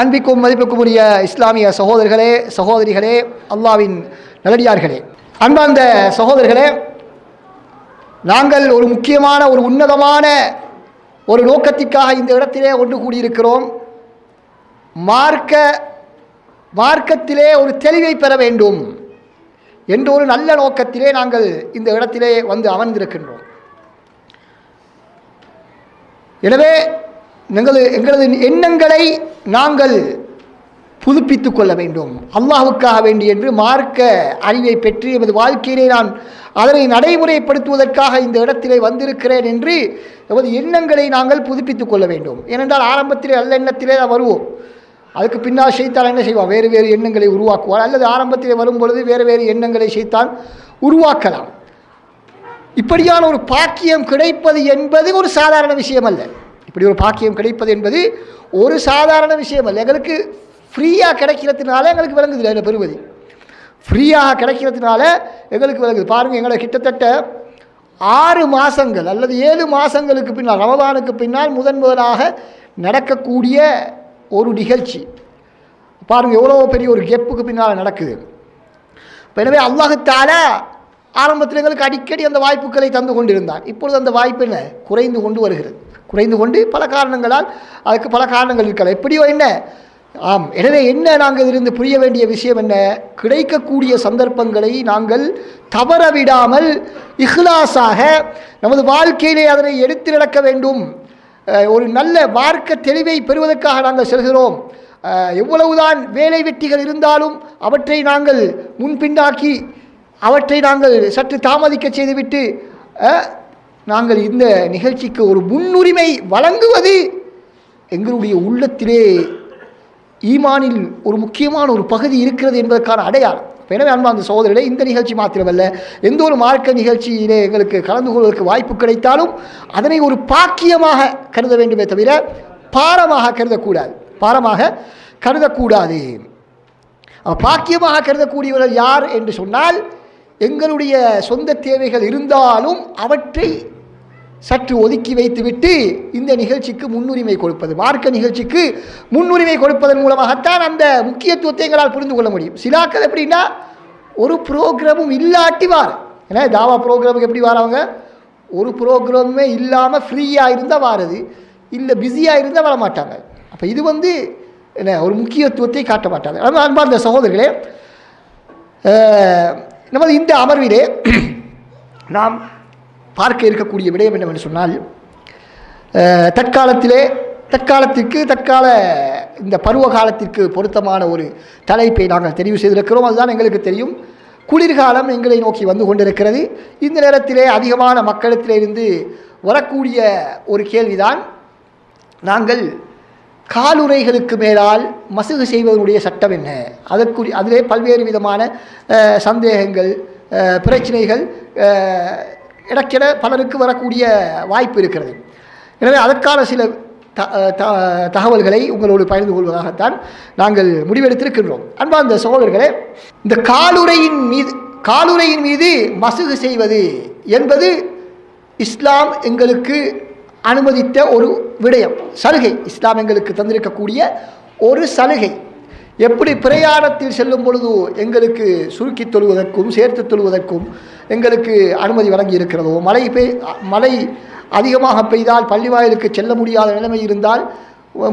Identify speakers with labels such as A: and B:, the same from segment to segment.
A: அன்பிக்கும் மதிப்புக்கும் உரிய இஸ்லாமிய சகோதரர்களே சகோதரிகளே அல்லாவின் நல்லடியார்களே அன்பார்ந்த சகோதரர்களே நாங்கள் ஒரு முக்கியமான ஒரு உன்னதமான ஒரு நோக்கத்திற்காக இந்த இடத்திலே ஒன்று கூடியிருக்கிறோம். மார்க்க மார்க்கத்திலே ஒரு தெளிவை பெற வேண்டும் என்ற ஒரு நல்ல நோக்கத்திலே நாங்கள் இந்த இடத்திலே வந்து அமர்ந்திருக்கின்றோம். எனவே எங்களது எங்களது எண்ணங்களை நாங்கள் புதுப்பித்து கொள்ள வேண்டும். அல்லாஹுக்காக வேண்டி என்று மார்க்க அறிவை பெற்று எமது வாழ்க்கையிலே நான் அதனை நடைமுறைப்படுத்துவதற்காக இந்த இடத்திலே வந்திருக்கிறேன் என்று எமது எண்ணங்களை நாங்கள் புதுப்பித்துக் கொள்ள வேண்டும். ஏனென்றால் ஆரம்பத்திலே நல்ல எண்ணத்திலே தான் வருவோம். அதுக்கு பின்னால் செய்தால் என்ன செய்வான்? வேறு வேறு எண்ணங்களை உருவாக்குவார் அல்லது ஆரம்பத்திலே வரும் பொழுது வேறு வேறு எண்ணங்களை செய்தான் உருவாக்கலாம். இப்படியான ஒரு பாக்கியம் கிடைப்பது என்பது ஒரு சாதாரண விஷயம் அல்ல இப்படி ஒரு பாக்கியம் கிடைப்பது என்பது ஒரு சாதாரண விஷயம் அல்ல. எங்களுக்கு ஃப்ரீயாக கிடைக்கிறதுனால எங்களுக்கு விளங்குது அதில் பெறுவது. ஃப்ரீயாக கிடைக்கிறதுனால எங்களுக்கு விளங்குது. பாருங்கள் எங்களை கிட்டத்தட்ட ஆறு மாதங்கள் அல்லது ஏழு மாதங்களுக்கு பின்னால் ரமதானுக்கு பின்னால் முதன் முதலாக நடக்கக்கூடிய ஒரு நிகழ்ச்சி. பாருங்கள் எவ்வளோ பெரிய ஒரு கெப்புக்கு பின்னால் நடக்குது. இப்போ எனவே அல்லாஹுத்தால ஆரம்பத்தில் எங்களுக்கு அடிக்கடி அந்த வாய்ப்புகளை தந்து கொண்டிருந்தான் இப்பொழுது அந்த வாய்ப்பு என்ன? குறைந்து கொண்டு வருகிறது. குறைந்து கொண்டு பல காரணங்களால் அதுக்கு பல காரணங்கள் இருக்கலாம். எப்படியோ என்ன? ஆம். எனவே என்ன நாங்கள் இதிலிருந்து புரிய வேண்டிய விஷயம் என்ன? கிடைக்கக்கூடிய சந்தர்ப்பங்களை நாங்கள் தவற விடாமல் இஹ்லாஸாக நமது வாழ்க்கையிலே அதனை எடுத்து நடக்க வேண்டும். ஒரு நல்ல மார்க்க தெளிவை பெறுவதற்காக நாங்கள் செல்கிறோம். எவ்வளவுதான் வேலை வெட்டிகள் இருந்தாலும் அவற்றை நாங்கள் முன்பின்னாக்கி அவற்றை நாங்கள் சற்று தாமதிக்க செய்துவிட்டு நாங்கள் இந்த நிகழ்ச்சிக்கு ஒரு முன்னுரிமை வழங்குவது எங்களுடைய உள்ளத்திலே ஈமானில் ஒரு முக்கியமான ஒரு பகுதி இருக்கிறது என்பதற்கான அடையாளம். எனவே எனவே அன்பார்ந்த சகோதரர்களே இந்த நிகழ்ச்சி மாத்திரமல்ல. எந்த ஒரு மார்க்க நிகழ்ச்சியிலே எங்களுக்கு கலந்து கொள்வதற்கு வாய்ப்பு கிடைத்தாலும் அதனை ஒரு பாக்கியமாக கருத வேண்டுமே தவிர பாரமாக கருதக்கூடாது. பாரமாக கருதக்கூடாது. பாக்கியமாக கருதக்கூடியவர்கள் யார் என்று சொன்னால் எங்களுடைய சொந்த தேவைகள் இருந்தாலும் அவற்றை சற்று ஒதுக்கி வைத்துவிட்டு இந்த நிகழ்ச்சிக்கு முன்னுரிமை கொடுப்பது மார்க்க நிகழ்ச்சிக்கு முன்னுரிமை கொடுப்பதன் மூலமாகத்தான் அந்த முக்கியத்துவத்தை எங்களால் புரிந்து கொள்ள முடியும். சிலாக்கள் எப்படின்னா ஒரு ப்ரோக்ராமும் இல்லாட்டி வார். ஏன்னா தாவா ப்ரோக்ராமுக்கு எப்படி வாரவங்க? ஒரு ப்ரோக்ராமுமே இல்லாமல் ஃப்ரீயாக இருந்தால் வாரது இல்லை பிஸியாக இருந்தால் வர மாட்டாங்க அப்போ இது வந்து என்ன ஒரு முக்கியத்துவத்தை காட்ட மாட்டாங்க. ஆனால் அன்பார்ந்த சகோதரர்களே நமது இந்த அமர்விலே நாம் பார்க்க இருக்கக்கூடிய விடயம் என்னவென்று சொன்னால் தற்காலத்திலே தற்காலத்திற்கு தற்கால இந்த பருவ காலத்திற்கு பொருத்தமான ஒரு தலைப்பை நாங்கள் தெரிவு செய்திருக்கிறோம். அதுதான் எங்களுக்கு தெரியும். குளிர்காலம் எங்களை நோக்கி வந்து கொண்டிருக்கிறது. இந்த நேரத்திலே அதிகமான மக்களிடத்திலிருந்து வரக்கூடிய ஒரு கேள்விதான் நாங்கள் காலுரைகளுக்கு மேலால் மசுகு செய்வதனுடைய சட்டம் என்ன? அதற்குரிய அதிலே பல்வேறு விதமான சந்தேகங்கள் பிரச்சனைகள் இடக்கிட பலருக்கு வரக்கூடிய வாய்ப்பு இருக்கிறது. எனவே அதற்கான சில த த- தகவல்களை உங்களோடு பகிர்ந்து கொள்வதாகத்தான் நாங்கள் முடிவெடுத்திருக்கின்றோம். அன்பார்ந்த சகோதரர்களே இந்த காலுறையின் மீது காலுறையின் மீது மசுகு செய்வது என்பது இஸ்லாம் எங்களுக்கு அனுமதித்த ஒரு விடயம். சலுகை. இஸ்லாம் எங்களுக்கு தந்திருக்கக்கூடிய ஒரு சலுகை. எப்படி பிரயாணத்தில் செல்லும் பொழுது எங்களுக்கு சுருக்கி தொழுவதற்கும் சேர்த்து தொழுவதற்கும் எங்களுக்கு அனுமதி வழங்கி இருக்கிறதோ மழை பெய் மழை அதிகமாக பெய்தால் பள்ளிவாயிலுக்கு செல்ல முடியாத நிலைமை இருந்தால்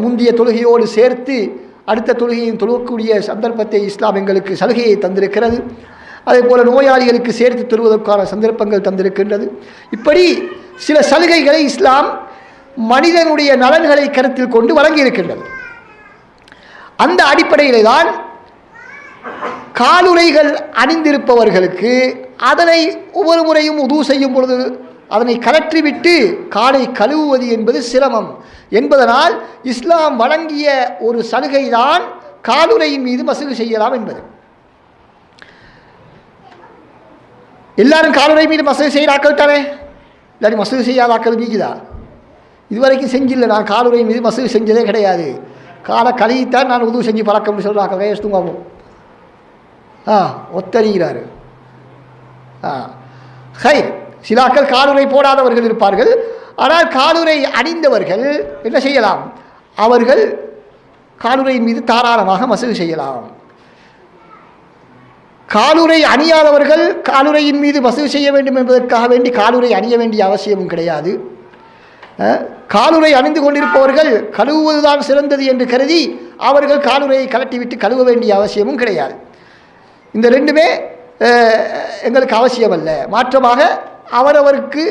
A: முந்திய தொழுகையோடு சேர்த்து அடுத்த தொழுகையும் தொழுவக்கூடிய சந்தர்ப்பத்தை இஸ்லாம் எங்களுக்கு சலுகையை தந்திருக்கிறது. அதே போல் நோயாளிகளுக்கு சேர்த்து தருவதற்கான சந்தர்ப்பங்கள் தந்திருக்கின்றது. இப்படி சில சலுகைகளை இஸ்லாம் மனிதனுடைய நலன்களை கருத்தில் கொண்டு வழங்கியிருக்கின்றது. அந்த அடிப்படையிலே தான் காலுரைகள் அணிந்திருப்பவர்களுக்கு அதனை ஒவ்வொரு முறையும் உதவு செய்யும் பொழுது அதனை கலற்றிவிட்டு காலை கழுவுவது என்பது சிரமம். என்பதனால் இஸ்லாம் வழங்கிய ஒரு சலுகை தான் காலுறையின் மீது மசகு செய்யலாம் என்பது. எல்லாரும் காலுறை மீது மசகு செய்கிற தானே இல்லாட்டி மசூதி செய்யாத ஆக்கள் நீக்குதா இதுவரைக்கும் செஞ்சில்லை. நான் காலுரை மீது மசூதி செஞ்சதே கிடையாது. காலை கழுவித்தான் நான் உதவு செஞ்சு பழக்கம்னு சொல்கிறாங்க கையஸ்துங்காவும் ஆ ஒத்தறிகிறாரு. ஆ. ஹை சிலாக்கள் காலுரை போடாதவர்கள் இருப்பார்கள். ஆனால் காலுறை அணிந்தவர்கள் என்ன செய்யலாம்? அவர்கள் காலுரையின் மீது தாராளமாக மசூதி செய்யலாம். காலுரை அணியாதவர்கள் காலுரையின் மீது வசூல் செய்ய வேண்டும் என்பதற்காக வேண்டி காலுரை அணிய வேண்டிய அவசியமும் கிடையாது. காலுரை அணிந்து கொண்டிருப்பவர்கள் கழுவுவதுதான் சிறந்தது என்று கருதி அவர்கள் காலுரையை கலட்டிவிட்டு கழுவ வேண்டிய அவசியமும் கிடையாது. இந்த ரெண்டுமே எங்களுக்கு அவசியமல்ல. மாற்றமாக அவரவருக்கு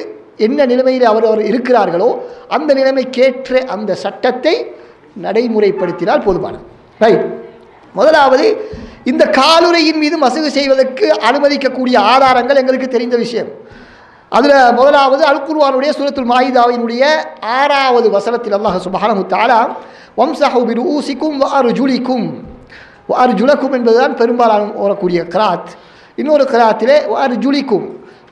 A: என்ன நிலைமையில் அவரவர் இருக்கிறார்களோ அந்த நிலைமைக்கேற்ற அந்த சட்டத்தை நடைமுறைப்படுத்தினால் போதுமானது. ரைட் முதலாவது இந்த காலுரையின் மீது மசகு செய்வதற்கு அனுமதிக்கக்கூடிய ஆதாரங்கள் எங்களுக்கு தெரிந்த விஷயம். அதில் முதலாவது அல் குர்ஆனுடைய சூரத்துல் மாயிதாவினுடைய ஆறாவது வசனத்தில் அல்லாஹ் சுப்ஹானஹு தஆலா வம்சஹு பிருஊசிக்கும் வஅர்ஜுலிக்கும். வஅர்ஜுலக்கும் என்பதுதான் பெரும்பாலான ஓரக்கூடிய கிராத். இன்னொரு கிராத்திலே வஅர்ஜுலிக்கும்.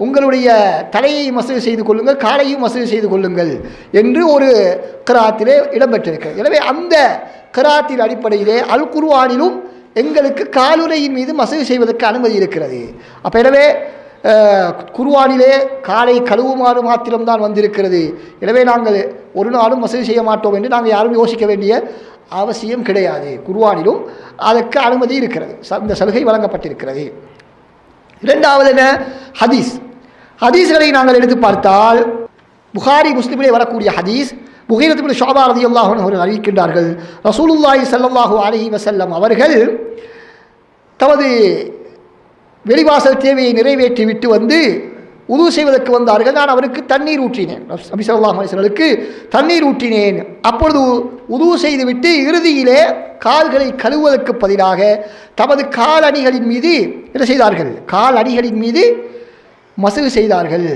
A: உங்களுடைய தலையை மசூதி செய்து கொள்ளுங்கள் காலையும் மசூதி செய்து கொள்ளுங்கள் என்று ஒரு கிராத்திலே இடம்பெற்றிருக்கிறது எனவே அந்த கிராத்தின் அடிப்படையிலே அல் எங்களுக்கு காலுரையின் மீது மசகு செய்வதற்கு அனுமதி இருக்கிறது. அப்போ எனவே குருவானிலே காலை கழுவுமாறு மாத்திரம்தான் வந்திருக்கிறது. எனவே நாங்கள் ஒரு நாளும் மசகு செய்ய மாட்டோம் என்று நாங்கள் யாரும் யோசிக்க வேண்டிய அவசியம் கிடையாது. குருவானிலும் அதற்கு அனுமதி இருக்கிறது. ச- இந்த சலுகை வழங்கப்பட்டிருக்கிறது. இரண்டாவது என்ன? ஹதீஸ். ஹதீஸ்களை நாங்கள் எடுத்து பார்த்தால் புகாரி முஸ்லிமிலே வரக்கூடிய ஹதீஸ் புகைரத்துபின் ஷோபா ரதி அவர்கள் அறிவிக்கின்றார்கள். ரசூலுல்லாஹி ஸல்லல்லாஹு அலஹி வசல்லம் அவர்கள் தமது வெளிவாசல் தேவையை நிறைவேற்றி விட்டு வந்து உது செய்வதற்கு வந்தார்கள். நான் அவருக்கு தண்ணீர் ஊற்றினேன். நபி ஸல்லல்லாஹு தண்ணீர் ஊற்றினேன். அப்பொழுது உது செய்துவிட்டு இறுதியிலே கால்களை கழுவுவதற்கு பதிலாக தமது கால் அணிகளின் மீது என்ன செய்தார்கள்? கால் அணிகளின் மீது மசகு செய்தார்கள்.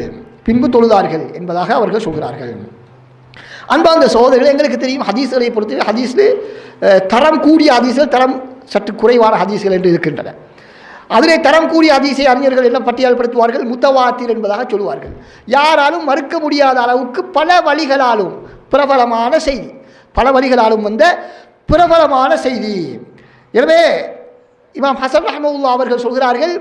A: பின்பு தொழுதார்கள் என்பதாக அவர்கள் சொல்கிறார்கள். அன்பார்ந்த சோதரிகள் எங்களுக்கு தெரியும் ஹதீஸ்களை பொறுத்து ஹதீஸில் தரம் கூடிய ஹதீஸ்கள் தரம் சற்று குறைவான ஹதீஸ்கள் என்று இருக்கின்றன. அதிலே தரம் கூடிய அதிசய அறிஞர்கள் என்ன பட்டியல்படுத்துவார்கள்? முத்தவாத்தீர் என்பதாக சொல்லுவார்கள். யாராலும் மறுக்க முடியாத அளவுக்கு பல வழிகளாலும் பிரபலமான செய்தி. பல வழிகளாலும் வந்த பிரபலமான செய்தி. எனவே இமாம் ஹசன் ரஹமுல்லா அவர்கள் சொல்கிறார்கள்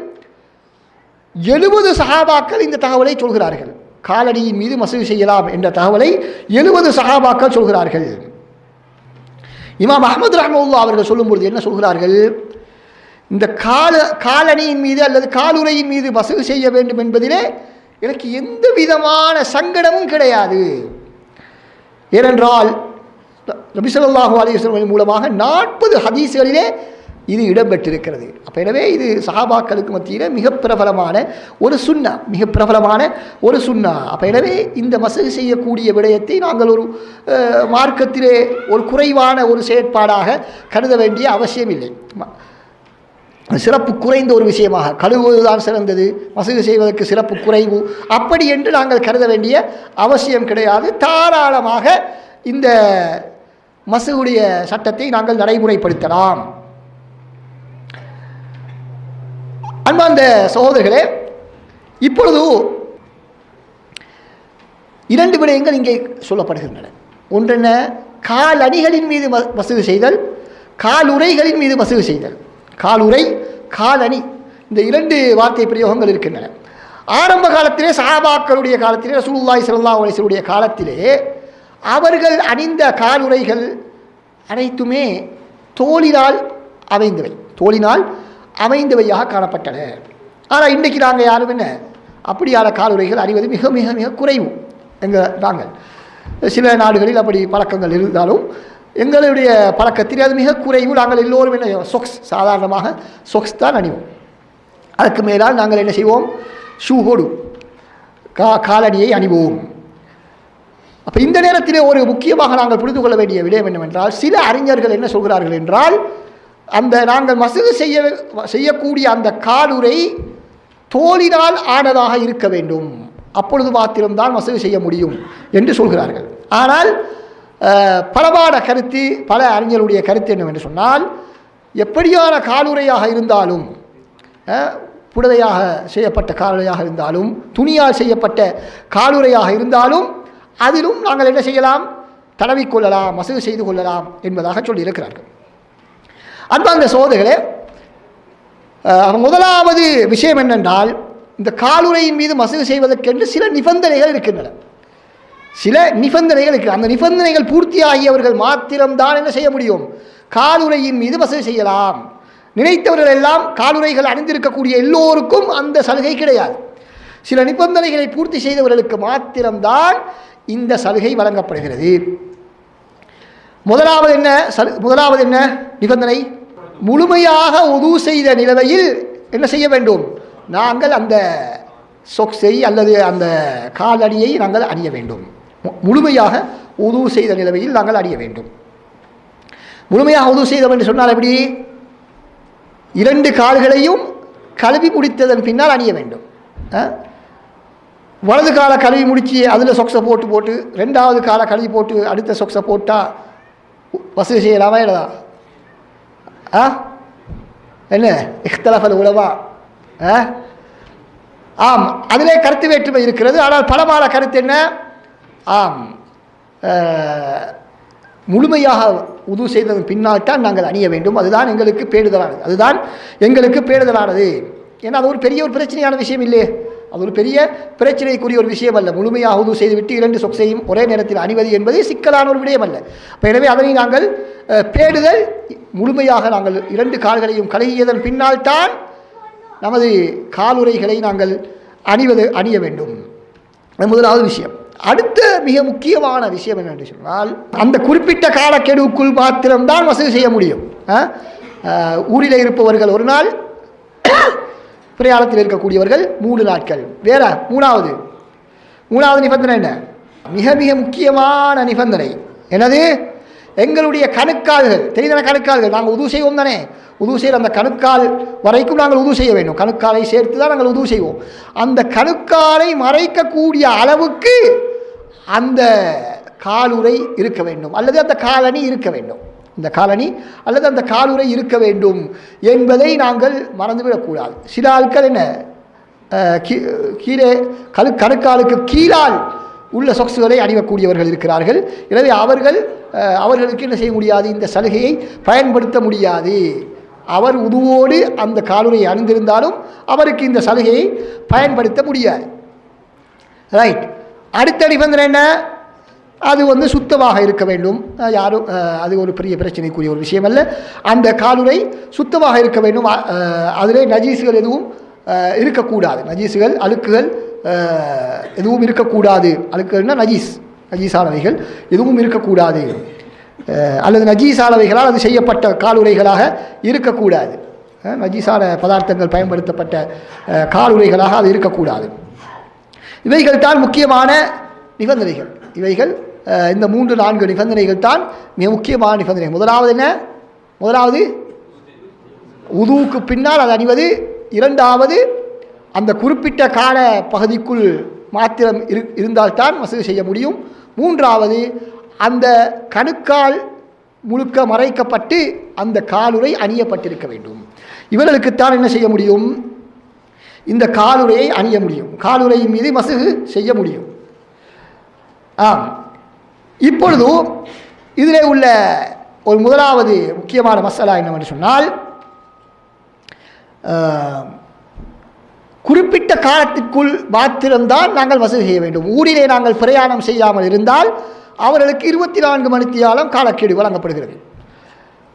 A: எழுபது சஹாபாக்கள் இந்த தகவலை சொல்கிறார்கள். காலடியின் மீது மசூதி செய்யலாம் என்ற தகவலை எழுபது சகாபாக்கள் சொல்கிறார்கள். இமாம் அஹமது ரஹமுல்லா அவர்கள் சொல்லும்பொழுது என்ன சொல்கிறார்கள்? இந்த கால காலணியின் மீது அல்லது காலுரையின் மீது வசூல் செய்ய வேண்டும் என்பதிலே எனக்கு எந்த விதமான சங்கடமும் கிடையாது. ஏனென்றால் நபிசல்லாஹு அலிஸ்வலின் மூலமாக நாற்பது ஹதீஸ்களிலே இது இடம்பெற்றிருக்கிறது. அப்போ எனவே இது சஹாபாக்களுக்கு மத்தியில் மிக பிரபலமான ஒரு சுண்ணா மிக பிரபலமான ஒரு சுண்ணா அப்போ எனவே இந்த மசகு செய்யக்கூடிய விடயத்தை நாங்கள் ஒரு மார்க்கத்திலே ஒரு குறைவான ஒரு செயற்பாடாக கருத வேண்டிய அவசியம் இல்லை சிறப்பு குறைந்த ஒரு விஷயமாக கழுவுவதுதான் சிறந்தது மசகு செய்வதற்கு சிறப்பு குறைவு. அப்படி என்று நாங்கள் கருத வேண்டிய அவசியம் கிடையாது. தாராளமாக இந்த மசகுடைய சட்டத்தை நாங்கள் நடைமுறைப்படுத்தலாம். அன்பார்ந்த சகோதரர்களே இப்பொழுது இரண்டு விடயங்கள் இங்கே சொல்லப்படுகின்றன. ஒன்றென்ன கால் அணிகளின் மீது வசதி செய்தல் கால் உரைகளின் மீது வசதி செய்தல். கால் உரை கால் அணி. இந்த இரண்டு வார்த்தை பிரயோகங்கள் இருக்கின்றன. ஆரம்ப காலத்திலே சாபாக்களுடைய காலத்திலே ரசூல்லாய் ஸல்லல்லாஹு அலைஹி காலத்திலே அவர்கள் அணிந்த காலுரைகள் அனைத்துமே தோலினால் அமைந்தவை. தோலினால் அமைந்தவையாக காணப்பட்டன. ஆனால் இன்றைக்கு நாங்கள் யாரும் என்ன? அப்படியான காலுறைகள் அணிவது மிக மிக மிக குறைவு எங்கள் நாங்கள் சில நாடுகளில் அப்படி பழக்கங்கள் இருந்தாலும் எங்களுடைய பழக்கத்தில் அது மிக குறைவு. நாங்கள் எல்லோரும் என்ன சொக்ஸ் சாதாரணமாக சொக்ஸ் தான் அணிவோம். அதுக்கு மேலால் நாங்கள் என்ன செய்வோம்? ஷூ போடுவோம் கா காலணியை அணிவோம். அப்போ இந்த நேரத்திலே ஒரு முக்கியமாக நாங்கள் புரிந்து கொள்ள வேண்டிய விடயம் என்னவென்றால் சில அறிஞர்கள் என்ன சொல்கிறார்கள் என்றால் அந்த நாங்கள் மசகு செய்ய செய்யக்கூடிய அந்த காலுரை தோலினால் ஆனதாக இருக்க வேண்டும். அப்பொழுது மாத்திரம்தான் மசகு செய்ய முடியும் என்று சொல்கிறார்கள். ஆனால் அஹ், பலமான கருத்து பல அறிஞருடைய கருத்து என்னவென்று சொன்னால் எப்படியான காலுரையாக இருந்தாலும் புடவையாக செய்யப்பட்ட காலுரையாக இருந்தாலும் துணியால் செய்யப்பட்ட காலுரையாக இருந்தாலும் அதிலும் நாங்கள் என்ன செய்யலாம்? தடவிக்கொள்ளலாம் மசகு செய்து கொள்ளலாம் என்பதாக சொல்லியிருக்கிறார்கள். அன்பார்ந்த சோதர்களே முதலாவது விஷயம் என்னென்றால் இந்த காலுரையின் மீது மசகு செய்வதற்கென்று சில நிபந்தனைகள் இருக்கின்றன. சில நிபந்தனைகள் இருக்கு. அந்த நிபந்தனைகள் பூர்த்தியாகியவர்கள் மாத்திரம்தான் என்ன செய்ய முடியும்? காலுறையின் மீது வசதி செய்யலாம். நினைத்தவர்கள் எல்லாம் காலுரைகள் அணிந்திருக்கக்கூடிய எல்லோருக்கும் அந்த சலுகை கிடையாது. சில நிபந்தனைகளை பூர்த்தி செய்தவர்களுக்கு மாத்திரம்தான் இந்த சலுகை வழங்கப்படுகிறது. முதலாவது என்ன? முதலாவது என்ன? நிபந்தனை. முழுமையாக உது செய்த நிலவையில் என்ன செய்ய வேண்டும்? நாங்கள் அந்த சொக்ஸை அல்லது அந்த காலடியை நாங்கள் அணிய வேண்டும். மு- முழுமையாக உது செய்த நிலைமையில் நாங்கள் அணிய வேண்டும். முழுமையாக உது செய்தோம் என்று சொன்னால் எப்படி? இரண்டு கால்களையும் கழுவி முடித்ததன் பின்னால் அணிய வேண்டும். வலது காலை கழுவி முடித்து அதில் சொக்ஸை போட்டு போட்டு ரெண்டாவது காலை கழுவி போட்டு அடுத்த சொக்ஸை போட்டால் வசதி செய்யலாமா இல்லதா ஆ என்ன இஹ்தலஃபல் உலவா ஆ ஆம் அதிலே கருத்து வேற்றுமை இருக்கிறது ஆனால் பலமான கருத்து என்ன ஆம் முழுமையாக உது செய்ததன் பின்னால் தான் நாங்கள் அணிய வேண்டும். அதுதான் எங்களுக்கு பேடுதலானது அதுதான் எங்களுக்கு பேடுதலானது ஏன்னா அது ஒரு பெரிய ஒரு பிரச்சனையான விஷயம் இல்லையே அது ஒரு பெரிய பிரச்சனைக்குரிய ஒரு விஷயம் அல்ல முழுமையாக உது செய்துவிட்டு இரண்டு சொக்ஸையும் ஒரே நேரத்தில் அணிவது என்பது சிக்கலான ஒரு விடயம் அல்ல அப்போ எனவே அதனை நாங்கள் பேடுதல் முழுமையாக நாங்கள் இரண்டு கால்களையும் கழுகியதன் பின்னால் தான் நமது காலுரைகளை நாங்கள் அணிவது அணிய வேண்டும். அது முதலாவது விஷயம். அடுத்த மிக முக்கியமான விஷயம் என்னென்று சொன்னால் அந்த குறிப்பிட்ட காலக்கெடுவுக்குள் மாத்திரம்தான் வசதி செய்ய முடியும். ஆ? ஊரில் இருப்பவர்கள் ஒரு நாள் பிரயாணத்தில் இருக்கக்கூடியவர்கள் மூணு நாட்கள். வேற மூணாவது. மூணாவது நிபந்தனை என்ன? மிக மிக முக்கியமான நிபந்தனை. என்னது? எங்களுடைய கணுக்கால்கள் தெரிந்தன கணுக்கால்கள் நாங்கள் உதவு செய்வோம் தானே? உதவு செய்கிற அந்த கணுக்கால் வரைக்கும் நாங்கள் உதவு செய்ய வேண்டும். கணுக்காலை சேர்த்து தான் நாங்கள் உதவு செய்வோம். அந்த கணுக்காலை மறைக்கக்கூடிய அளவுக்கு அந்த காலுறை இருக்க வேண்டும். அல்லது அந்த காலணி இருக்க வேண்டும். இந்த காலனி அல்லது அந்த காலுரை இருக்க வேண்டும் என்பதை நாங்கள் மறந்துவிடக்கூடாது. சில ஆட்கள் என்ன கீ- கீழே கழு கணுக்காலுக்கு கீழால் உள்ள சொக்ஸுகளை அணிவக்கூடியவர்கள் இருக்கிறார்கள். எனவே அவர்கள் அவர்களுக்கு என்ன செய்ய முடியாது? இந்த சலுகையை பயன்படுத்த முடியாது. அவர் உதுவோடு அந்த காலுறையை அணிந்திருந்தாலும் அவருக்கு இந்த சலுகையை பயன்படுத்த முடியாது. ரைட் அடுத்த நிபந்தனை என்ன? அது வந்து சுத்தமாக இருக்க வேண்டும். யாரும் அது ஒரு பெரிய பிரச்சனைக்குரிய ஒரு விஷயம் அல்ல அந்த காலுரை சுத்தமாக இருக்க வேண்டும். அதில் அதிலே நஜீஸுகள் எதுவும் இருக்கக்கூடாது. நஜீஸுகள் அழுக்குகள் எதுவும் இருக்கக்கூடாது. அழுக்குகள்னா நஜீஸ் நஜீஸானவைகள் எதுவும் இருக்கக்கூடாது. அல்லது நஜீசானவைகளால் அது செய்யப்பட்ட காலுரைகளாக இருக்கக்கூடாது. நஜீசான நஜீஸான பதார்த்தங்கள் பயன்படுத்தப்பட்ட காலுரைகளாக அது இருக்கக்கூடாது. இவைகள் தான் முக்கியமான நிபந்தனைகள். இவைகள் இந்த மூன்று நான்கு நிபந்தனைகள் தான் மிக முக்கியமான நிபந்தனை. முதலாவது என்ன? முதலாவது உதுவுக்கு பின்னால் அது அணிவது. இரண்டாவது அந்த குறிப்பிட்ட கால பகுதிக்குள் மாத்திரம் இரு இருந்தால்தான் வசதி செய்ய முடியும். மூன்றாவது அந்த கணுக்கால் முழுக்க மறைக்கப்பட்டு அந்த காலுறை அணியப்பட்டிருக்க வேண்டும். இவர்களுக்குத்தான் என்ன செய்ய முடியும்? இந்த காலுறையை அணிய முடியும். காலுறையின் மீது மசுகு செய்ய முடியும். ஆம். இப்பொழுது இதிலே உள்ள ஒரு முதலாவது முக்கியமான மசாலா என்னவென்று சொன்னால் குறிப்பிட்ட காலத்திற்குள் மாத்திரம்தான் நாங்கள் வசதி செய்ய வேண்டும். ஊரிலே நாங்கள் பிரயாணம் செய்யாமல் இருந்தால் அவர்களுக்கு இருபத்தி நான்கு மணித்தியாலம் காலக்கெடு வழங்கப்படுகிறது.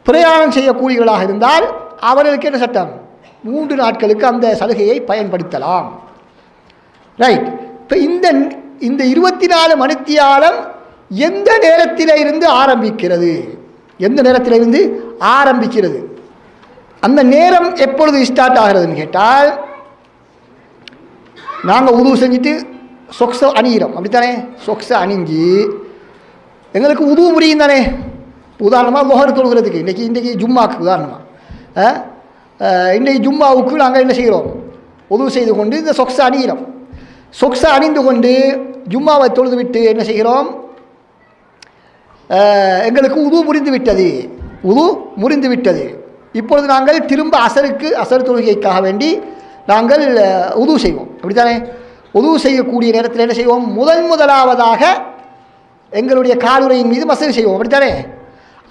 A: பிரயாணம் செய்யக்கூடியவர்களாக இருந்தால் அவர்களுக்கு என்ன சட்டம்? மூன்று நாட்களுக்கு அந்த சலுகையை பயன்படுத்தலாம். ரைட் இப்போ இந்த இந்த இருபத்தி நாலு மணித்தியாலம் எந்த நேரத்தில் இருந்து ஆரம்பிக்கிறது? எந்த நேரத்தில் இருந்து ஆரம்பிக்கிறது? அந்த நேரம் எப்பொழுது ஸ்டார்ட் ஆகிறதுன்னு கேட்டால் நாங்கள் உதவு செஞ்சுட்டு சொக்ஸை அணிகிறோம் அப்படித்தானே? சொக்ஸை அணிஞ்சு எங்களுக்கு உதவு முடியும் தானே? உதாரணமாக முகர் தொழுகிறதுக்கு. இன்றைக்கி இன்றைக்கி ஜும்மாக்கு உதாரணமாக இன்றைக்கி ஜும்மாவுக்கு நாங்கள் என்ன செய்கிறோம்? உதவு செய்து கொண்டு இந்த சொக்ஸை அணிகிறோம் சொக்ஸை அணிந்து கொண்டு ஜும்மாவை தொழுது விட்டு என்ன செய்கிறோம்? எங்களுக்கு உது முறிந்து விட்டது. உது முறிந்து விட்டது. இப்பொழுது நாங்கள் திரும்ப அசருக்கு அசர் தொழுகைக்காக வேண்டி நாங்கள் உது செய்வோம். அப்படித்தானே? உது செய்யக்கூடிய நேரத்தில் என்ன செய்வோம்? முதன் முதலாவதாக எங்களுடைய காலுரையின் மீது மசூதி செய்வோம். அப்படித்தானே?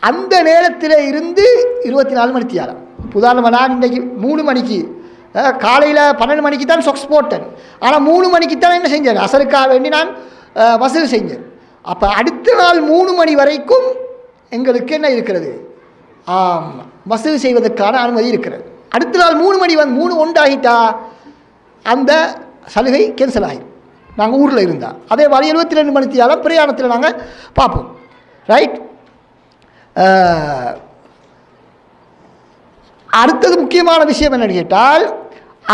A: அந்த நேரத்தில் இருந்து இருபத்தி நாலு மணி தியாரம் உதாரணமாக நான் இன்றைக்கி மூணு மணிக்கு காலையில் பன்னெண்டு மணிக்கு தான் சொக்ஸ் போட்டேன். ஆனால் மூணு மணிக்கு தான் என்ன செஞ்சேன்? அசருக்காக வேண்டி நான் வசூல் செஞ்சேன். அப்போ அடுத்த நாள் மூணு மணி வரைக்கும் எங்களுக்கு என்ன இருக்கிறது? ஆம் செய்வதற்கான அனுமதி இருக்கிறது. அடுத்த நாள் மூணு மணி வந்து மூணு ஒன்றாகிட்டா அந்த சலுகை கேன்சல் ஆகிடும் நாங்கள் ஊரில் இருந்தால் அதே மாதிரி எழுபத்தி ரெண்டு மணித்தியாலம் பிரயாணத்தில் நாங்கள் பார்ப்போம். ரைட் அடுத்தது முக்கியமான விஷயம் என்னன்னு கேட்டால்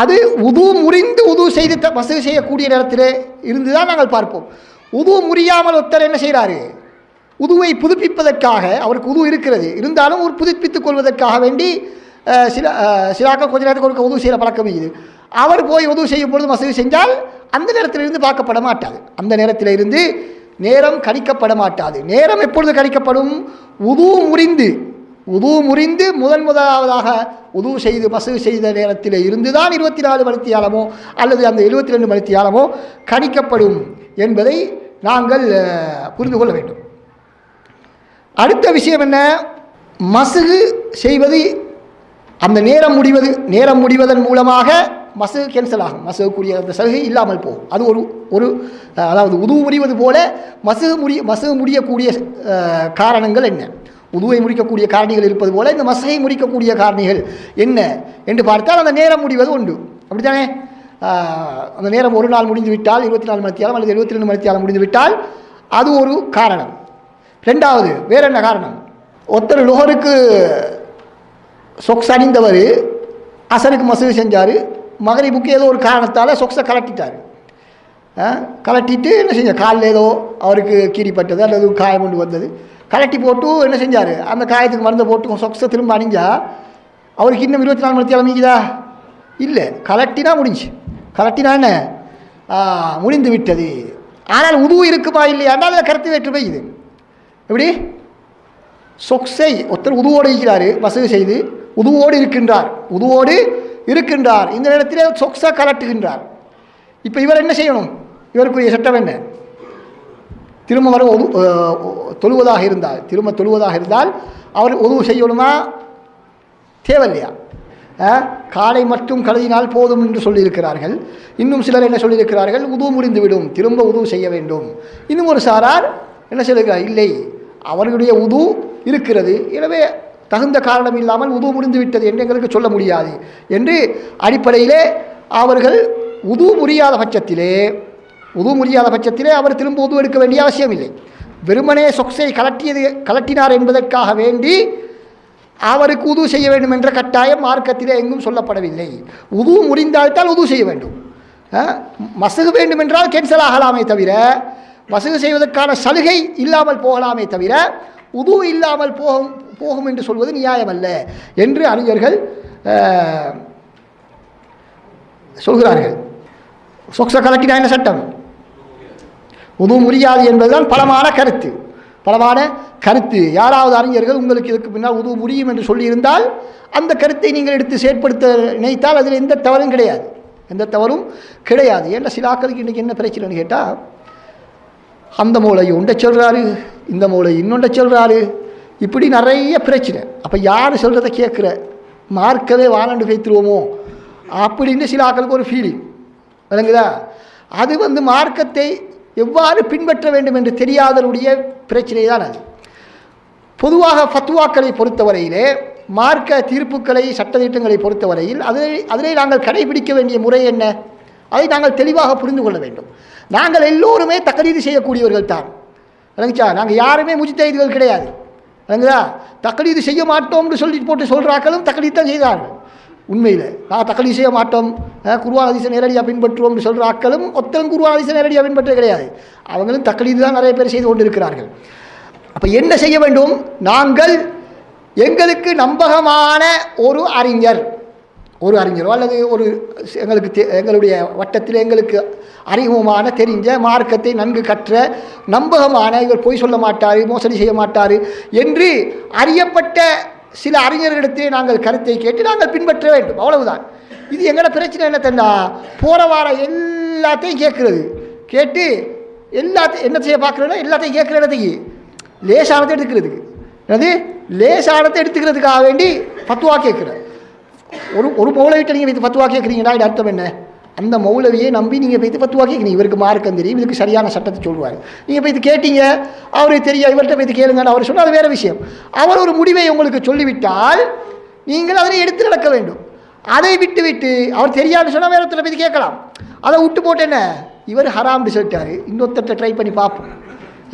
A: அது உது முறிந்து உது செய்து வசதி செய்யக்கூடிய நேரத்தில் இருந்து தான் நாங்கள் பார்ப்போம். உது முடியாமல் ஒருத்தர் என்ன செய்கிறாரு? உதுவை புதுப்பிப்பதற்காக அவருக்கு உது இருக்கிறது. இருந்தாலும் ஒரு புதுப்பித்துக் கொள்வதற்காக வேண்டி சில அஹ், கொஞ்ச நேரத்துக்கு ஒரு உதவு செய்கிற பழக்கம் இது அவர் போய் உதவு செய்யும் பொழுது மசூதி செஞ்சால் அந்த நேரத்தில் இருந்து பார்க்கப்பட மாட்டாது. அந்த நேரத்தில் இருந்து நேரம் கணிக்கப்பட மாட்டாது. நேரம் எப்பொழுது கணிக்கப்படும்? உது முறிந்து உது முறிந்து முதன் முதலாவதாக உது செய்து மசகு செய்த நேரத்தில் இருந்து தான் இருபத்தி நாலு மணித்தியாலமோ அல்லது அந்த எழுபத்தி ரெண்டு மணித்தியாலமோ கணிக்கப்படும் என்பதை நாங்கள் புரிந்து கொள்ள வேண்டும். அடுத்த விஷயம் என்ன? மசுகு செய்வது அந்த நேரம் முடிவது நேரம் முடிவதன் மூலமாக மசு கேன்சல் ஆகும். மசகுக்குரிய அந்த சலுகை இல்லாமல் போகும். அது ஒரு ஒரு அதாவது உதவு முடிவது போல மசுகு முடி மசுகு முடியக்கூடிய காரணங்கள் என்ன? உதுவை முடிக்கக்கூடிய காரணிகள் இருப்பது போல இந்த மசகை முடிக்கக்கூடிய காரணிகள் என்ன? என்று பார்த்தால் அந்த நேரம் முடிவது உண்டு. அப்படித்தானே? அந்த நேரம் ஒரு நாள் முடிந்து விட்டால் இருபத்தி நாலு மணித்தியாலம் அல்லது இருபத்தி ரெண்டு மணித்தியாலம் முடிந்து விட்டால் அது ஒரு காரணம். ரெண்டாவது வேற என்ன காரணம்? ஒருத்தர் லோகருக்கு சொக்ஸ் அணிந்தவர் அசனுக்கு மசூதி செஞ்சார் மகரிபுக்கு ஏதோ ஒரு காரணத்தால் சொக்ஸை கலட்டிட்டார். கலட்டிட்டு என்ன செஞ்சார் காலில் ஏதோ அவருக்கு கீறிப்பட்டது அல்லது காயம் கொண்டு வந்தது. கலட்டி போட்டு என்ன செஞ்சார்? அந்த காயத்துக்கு மருந்தை போட்டு சொக்ஸை திரும்ப அணிஞ்சால் அவருக்கு இன்னும் இருபத்தி நாலு மணி கிளம்பிக்குதா இல்லை கலட்டினா முடிஞ்சு. கலட்டினா ஆ, முடிந்து விட்டது. ஆனால் உதுவு இருக்குமா இல்லையா? அதில் கருத்து வேற்றுமை இது. எப்படி? சொக்ஸை ஒருத்தர் உதுவோடு இருக்கிறார் வசதி செய்து உதுவோடு இருக்கின்றார் உதுவோடு இருக்கின்றார். இந்த நேரத்தில் சொக்ஸா கலட்டுகின்றார். இப்போ இவர் என்ன செய்யணும்? இவருக்குரிய சட்டம் என்ன? திரும்ப வர ஒது தொழுவதாக இருந்தால் திரும்ப தொழுவதாக இருந்தால் அவர் உதவு செய்யணுமா? தேவையில்லையா? காலை மட்டும் கழுதினால் போதும் என்று சொல்லியிருக்கிறார்கள். இன்னும் சிலர் என்ன சொல்லியிருக்கிறார்கள்? உதவு முடிந்துவிடும். திரும்ப உதவு செய்ய வேண்டும். இன்னும் ஒரு சாரார் என்ன சொல்லியிருக்கிறார் இல்லை. அவர்களுடைய உது இருக்கிறது. எனவே தகுந்த காரணம் இல்லாமல் உது முடிந்து விட்டது என்று எங்களுக்கு சொல்ல முடியாது. என்று அடிப்படையிலே அவர்கள் உது முறியாத பட்சத்திலே உது முறியாத பட்சத்திலே அவர் திரும்ப உது எடுக்க வேண்டிய அவசியம் இல்லை வெறுமனே சொக்ஸை கலட்டியது கலட்டினார் என்பதற்காக வேண்டி அவருக்கு உது செய்ய வேண்டும் என்ற கட்டாயம் மார்க்கத்திலே எங்கும் சொல்லப்படவில்லை. உது முறிந்தால்தான் உது செய்ய வேண்டும். மசகு வேண்டும் என்றால் கேன்சல் ஆகலாமே தவிர மசகு செய்வதற்கான சலுகை இல்லாமல் போகலாமே தவிர உது இல்லாமல் போகும் போகும் என்று சொல்வது நியாயமல்ல என்று அறிஞர்கள் சொல்கிறார்கள். சொக்ஸ கலக்கினா என்ன சட்டம்? உது முடியாது என்பதுதான் பலமான கருத்து. பலமான கருத்து. யாராவது அறிஞர்கள் உங்களுக்கு இதுக்கு பின்னால் உதவு முடியும் என்று சொல்லியிருந்தால் அந்த கருத்தை நீங்கள் எடுத்து செயற்படுத்த நினைத்தால் அதில் எந்த தவறும் கிடையாது. எந்த தவறும் கிடையாது. ஏன்னா சிலாக்களுக்கு இன்றைக்கி என்ன பிரச்சனைன்னு கேட்டால் அந்த மூளை உண்டை சொல்கிறாரு இந்த மூளை இன்னொன்றை சொல்கிறாரு இப்படி நிறைய பிரச்சனை. அப்போ யார் சொல்கிறத கேட்குற? மார்க்கவே வாழண்டு வைத்துருவோமோ அப்படின்னு சிலாக்களுக்கு ஒரு ஃபீலிங் விளங்குதா? அது வந்து மார்க்கத்தை எவ்வாறு பின்பற்ற வேண்டும் என்று தெரியாதனுடைய பிரச்சனை தான் அது. பொதுவாக ஃபத்வாக்களை பொறுத்தவரையிலே மார்க்க தீர்ப்புகளை சட்டத்திட்டங்களை பொறுத்தவரையில் அதில் அதிலே நாங்கள் கடைபிடிக்க வேண்டிய முறை என்ன? அதை நாங்கள் தெளிவாக புரிந்து கொள்ள வேண்டும். நாங்கள் எல்லோருமே தக்கலீது செய்யக்கூடியவர்கள் தான். விளங்குச்சா? நாங்கள் யாருமே முஜித்தைதுகள் கிடையாது. விளங்குதா? தக்கலீது செய்ய மாட்டோம்னு சொல்லி போட்டு சொல்கிறாக்களும் தக்கலீது தான் செய்தார்கள். உண்மையில் நான் தக்கலீது செய்ய மாட்டோம். குருவான் குர்ஆன் நேரடியாக நேரடியாக பின்பற்றுவோம்னு சொல்கிற ஆக்களும் ஒத்தரும் குருவான் ஹதீஸை நேரடியாக பின்பற்ற கிடையாது. அவங்களும் தக்கலீது தான் நிறைய பேர் செய்து கொண்டிருக்கிறார்கள். அப்போ என்ன செய்ய வேண்டும்? நாங்கள் எங்களுக்கு நம்பகமான ஒரு அறிஞர் ஒரு அறிஞரோ அல்லது ஒரு எங்களுக்கு தெ- எங்களுடைய வட்டத்தில் எங்களுக்கு அறிமுகமான தெரிஞ்ச மார்க்கத்தை நன்கு கற்ற நம்பகமான இவர் பொய் சொல்ல மாட்டார் மோசடி செய்ய மாட்டார் என்று அறியப்பட்ட சில அறிஞர்களிடத்தே நாங்கள் கருத்தை கேட்டு நாங்கள் பின்பற்ற வேண்டும். அவ்வளவுதான். இது எங்களோட பிரச்சனை என்ன தந்தா போகிற வார எல்லாத்தையும் கேட்குறது கேட்டு எல்லாத்தையும் என்ன செய்ய பார்க்குறோன்னா எல்லாத்தையும் கேட்குற இடத்துக்கு லேசானத்தை எடுத்துக்கிறதுக்கு. அது லேசானத்தை எடுத்துக்கிறதுக்காக வேண்டி பத்துவா கேட்குறேன் ஒரு ஒரு மௌலவிட்ட நீங்கள் வைத்து பத்துவா கேட்குறீங்கன்னா இது அர்த்தம் என்ன? அந்த மௌலவியை நம்பி நீங்கள் போய்த்து பத்துவா கேட்குறீங்க இவருக்கு மார்க்கம் தெரியும். இதுக்கு சரியான சட்டத்தை சொல்லுவார். நீங்கள் போய்த்து கேட்டீங்க அவருக்கு தெரியும் இவர்கிட்ட போய்த்து கேளுங்கன்னு அவர் சொன்னால் அது வேறு விஷயம். அவர் ஒரு முடிவை உங்களுக்கு சொல்லிவிட்டால் நீங்கள் அதனை எடுத்து நடக்க வேண்டும். அதை விட்டு விட்டு அவர் தெரியாது சொன்னால் வேறு ஒருத்தரை போய் கேட்கலாம். அதை விட்டு போட்டு என்ன? இவர் ஹராம்னு சொல்லிட்டாரு. இன்னொருத்தர்கிட்ட ட்ரை பண்ணி பார்ப்போம்.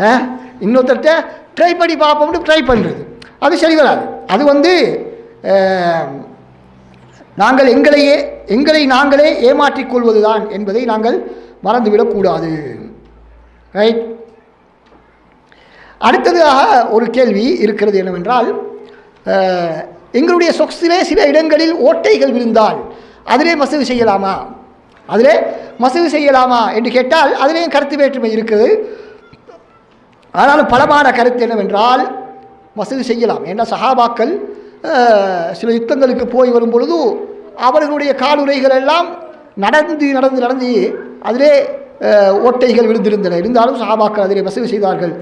A: ஆ? இன்னொருத்தர்கிட்ட ட்ரை பண்ணி பார்ப்போம்னு ட்ரை பண்ணுறது அது சரி வராது. அது வந்து நாங்கள் எங்களையே எங்களை நாங்களே ஏமாற்றிக் கொள்வதுதான் என்பதை நாங்கள் மறந்துவிடக்கூடாது. ரைட் அடுத்ததாக ஒரு கேள்வி இருக்கிறது என்னவென்றால் எங்களுடைய சொக்ஸிலே சில இடங்களில் ஓட்டைகள் விழுந்தால் அதிலே மசூதி செய்யலாமா? அதிலே மசூதி செய்யலாமா என்று கேட்டால் அதிலேயும் கருத்து வேற்றுமை இருக்குது. ஆனாலும் பலமான கருத்து என்னவென்றால் மசூதி செய்யலாம். ஏன்னா சஹாபாக்கள் சில யுத்தங்களுக்கு போய் வரும் பொழுது அவர்களுடைய காலுரைகள் எல்லாம் நடந்து நடந்து நடந்து அதிலே ஓட்டைகள் விழுந்திருந்தன. இருந்தாலும் சஹாபாக்கள் அதிலே வசதி செய்தார்கள்.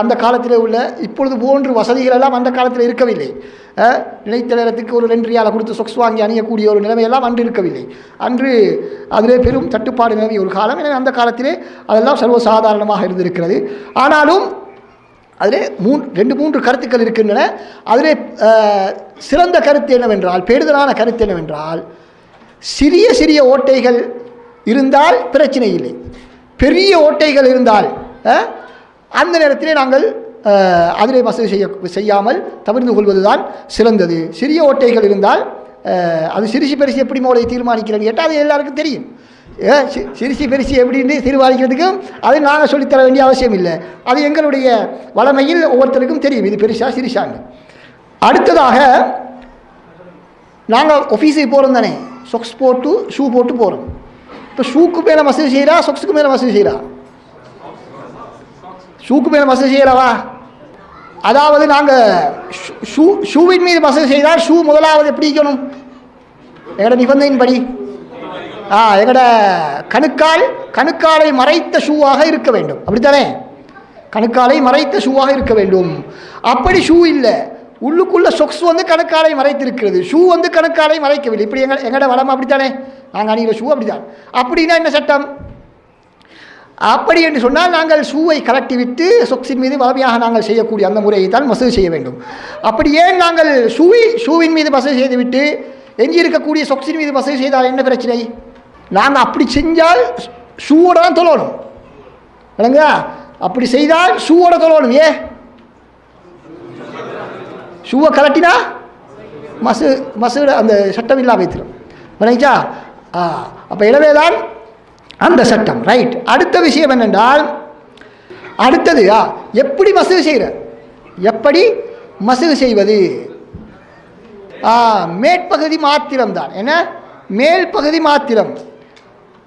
A: அந்த காலத்தில் உள்ள இப்பொழுது போன்று வசதிகள் எல்லாம் அந்த காலத்தில் இருக்கவில்லை. நினைத்த நேரத்துக்கு ஒரு ரெண்டு ரியாலை கொடுத்து சொக்ஸ் வாங்கி அணியக்கூடிய ஒரு நிலைமையெல்லாம் அன்று இருக்கவில்லை. அன்று அதிலே பெரும் தட்டுப்பாடு நிலவிய ஒரு காலம். எனவே அந்த காலத்திலே அதெல்லாம் சர்வசாதாரணமாக இருந்திருக்கிறது. ஆனாலும் அதிலே மூன் ரெண்டு மூன்று கருத்துக்கள் இருக்கின்றன. அதிலே சிறந்த கருத்து என்னவென்றால் பெரிதலான கருத்து என்னவென்றால் சிறிய சிறிய ஓட்டைகள் இருந்தால் பிரச்சனை இல்லை. பெரிய ஓட்டைகள் இருந்தால் அந்த நேரத்திலே நாங்கள் அதிலே வசதி செய்ய செய்யாமல் தவிர்த்து கொள்வதுதான் சிறந்தது. சிறிய ஓட்டைகள் இருந்தால் அது சிரிசு பெருசு எப்படி மோளை தீர்மானிக்கிறேன்னு கேட்டால் அது எல்லாருக்கும் தெரியும். ஏ, சி- சிறுசி பெருசி எப்படின்னு தீர்மானிக்கிறதுக்கும் அது நாங்கள் சொல்லித்தர வேண்டிய அவசியம் இல்லை. அது எங்களுடைய வளமையில் ஒவ்வொருத்தருக்கும் தெரியும். இது பெருசா சிரிசான்னு அடுத்ததாக நாங்கள் ஆஃபீஸுக்கு போகிறோம் தானே. சொக்ஸ் போட்டு ஷூ போட்டு போகிறோம் இப்போ ஷூக்கு மேலே மசூதி செய்கிறா சொக்ஸுக்கு மேலே மசூதி செய்கிறா ஷூக்கு மேலே மசூதி செய்கிறவா அதாவது நாங்கள் ஷூ ஷூவின் மீது மசூதி செய்தால் ஷூ முதலாவது பிடிக்கணும் இருக்கணும் எங்களோட நிபந்தனையின்படி ஆ எங்களோட கணுக்கால் கணுக்காலை மறைத்த ஷூவாக இருக்க வேண்டும் அப்படித்தானே கணுக்காலை மறைத்த ஷூவாக இருக்க வேண்டும் அப்படி ஷூ இல்லை உள்ளுக்குள்ள சொக்ஸ் வந்து கணக்காலை மறைத்திருக்கிறது. ஷூ வந்து கணக்காலை மறைக்கவில்லை. இப்படி எங்க எங்களோட வளம் அப்படித்தானே? நாங்கள் அணிகிற ஷூ அப்படிதான் அப்படின்னா என்ன சட்டம்? அப்படி என்று சொன்னால் நாங்கள் ஷூவை கலட்டிவிட்டு சொக்ஸின் மீது வளமையாக நாங்கள் செய்யக்கூடிய அந்த முறையை தான் மசூது செய்ய வேண்டும். அப்படி ஏன் நாங்கள் ஷூவை ஷூவின் மீது மசூது செய்துவிட்டு எஞ்சி இருக்கக்கூடிய சொக்ஸின் மீது மசூது செய்தால் என்ன பிரச்சனை? நாங்கள் அப்படி செஞ்சால் ஷூவோட தான் தொழணும். விளங்குதா? அப்படி செய்தால் ஷூவோட தொழணும். ஏன்? ஷூவை கலட்டினா மசு மசு அந்த சட்டம் இல்லாமல் வைத்திரும் விளங்கிச்சா ஆ அப்போ எனவே தான் அந்த சட்டம் ரைட் அடுத்த விஷயம் என்னென்றால் அடுத்தது ஆ எப்படி மசூது செய்கிற எப்படி மசூது செய்வது? ஆ மேற்பகுதி மாத்திரம்தான் என்ன? மேல் பகுதி மாத்திரம்.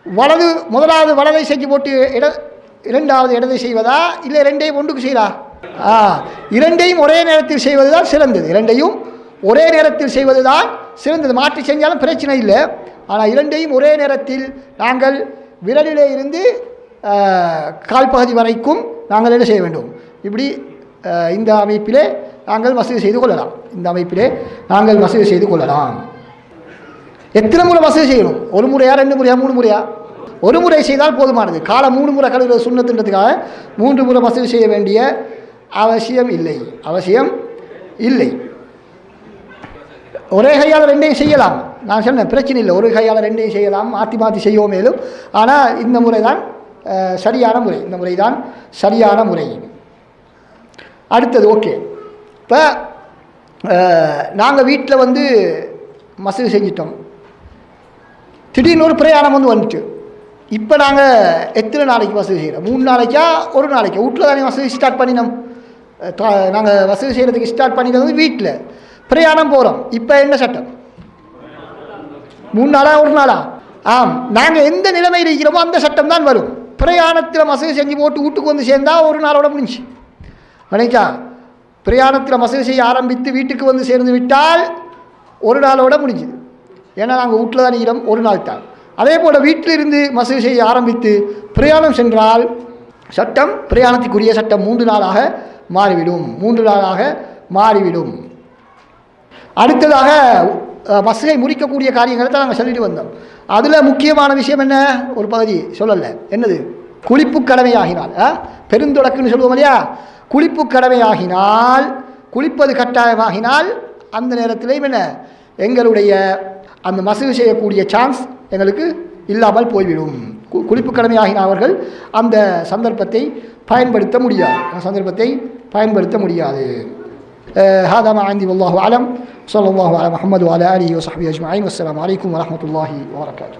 A: வலது முதலாவது வலதை செஞ்சு போட்டு இட இரண்டாவது இடதை செய்வதா? இல்லை ரெண்டையும் ஒன்றுக்கு செய்கிறா இரண்டையும் ஒரே நேரத்தில் செய்வது தான் சிறந்தது. இரண்டையும் ஒரே நேரத்தில் செய்வதுதான் சிறந்தது. மாற்றி செஞ்சாலும் பிரச்சனை இல்லை. ஆனால் இரண்டையும் ஒரே நேரத்தில் நாங்கள் விரலிலே இருந்து கால்பகுதி வரைக்கும் நாங்கள் என்ன செய்ய வேண்டும்? இப்படி இந்த அமைப்பிலே நாங்கள் வசதி செய்து கொள்ளலாம். இந்த அமைப்பிலே நாங்கள் வசதி செய்து கொள்ளலாம். எத்தனை முறை வசதி செய்யணும்? ஒரு முறையா ரெண்டு முறையா மூணு முறையா? ஒரு முறை செய்தால் போதுமானது. காலை மூணு முறை கழுவுற சுண்ணத்துன்றதுக்காக மூன்று முறை வசதி செய்ய வேண்டிய அவசியம் இல்லை அவசியம் இல்லை. ஒரே கையால் ரெண்டையும் செய்யலாம். நான் சொன்னேன் பிரச்சனை இல்லை. ஒரு கையால் ரெண்டையும் செய்யலாம். மாற்றி மாற்றி செய்யவும் மேலும். ஆனால் இந்த முறை தான் சரியான முறை. இந்த முறை தான் சரியான முறை. அடுத்தது ஓகே. இப்போ நாங்கள் வீட்டில் வந்து மசூதி செஞ்சிட்டோம். திடீர்னு ஒரு பிரயாணம் வந்து வந்துட்டு இப்போ நாங்கள் எத்தனை நாளைக்கு வசதி செய்கிறோம் மூணு நாளைக்கா ஒரு நாளைக்கா? வீட்டில் தானே வசதி ஸ்டார்ட் பண்ணினோம். நாங்கள் வசதி செய்கிறதுக்கு ஸ்டார்ட் பண்ணிக்கிறது வந்து வீட்டில் பிரயாணம் போகிறோம் இப்போ என்ன சட்டம்? மூணு நாளா ஒரு நாளா? ஆம். நாங்கள் எந்த நிலைமையில் இருக்கிறோமோ அந்த சட்டம் தான் வரும். பிரயாணத்தில் மசூதி செஞ்சு போட்டு வீட்டுக்கு வந்து சேர்ந்தா ஒரு நாளோட முடிஞ்சு. வணக்கா பிரயாணத்தில் மசூதி செய்ய ஆரம்பித்து வீட்டுக்கு வந்து சேர்ந்து விட்டால் ஒரு நாளோட முடிஞ்சுது ஏன்னா நாங்கள் வீட்டில் தான் இருக்கிறோம். ஒரு நாள் தான். அதே போல் வீட்டில் இருந்து மசூதி செய்ய ஆரம்பித்து பிரயாணம் சென்றால் சட்டம் பிரயாணத்துக்குரிய சட்டம் மூன்று நாளாக மாறிவிடும். மூன்று நாளாக மாறிவிடும். அடுத்ததாக அஹ், முறிக்கக்கூடிய காரியங்களை தான் நாங்கள் சொல்லிட்டு வந்தோம். அதில் முக்கியமான விஷயம் என்ன? ஒரு பகுதி சொல்லலை. என்னது? குளிப்பு கடமையாகினால். பெருந்தொடக்குன்னு சொல்லுவோம் இல்லையா? குளிப்பு கடமையாகினால் குளிப்பது கட்டாயமாகினால் அந்த நேரத்திலையும் என்ன? எங்களுடைய அந்த மசகு செய்யக்கூடிய சான்ஸ் எங்களுக்கு இல்லாமல் போய்விடும். குளிப்பு கடமையாகின அவர்கள் அந்த சந்தர்ப்பத்தை பயன்படுத்த முடியாது அந்த சந்தர்ப்பத்தை பயன்படுத்த முடியாது آه، هذا ما عندي والله أعلم صلى الله على محمد وعلى آله وصحبه أجمعين والسلام عليكم ورحمة الله وبركاته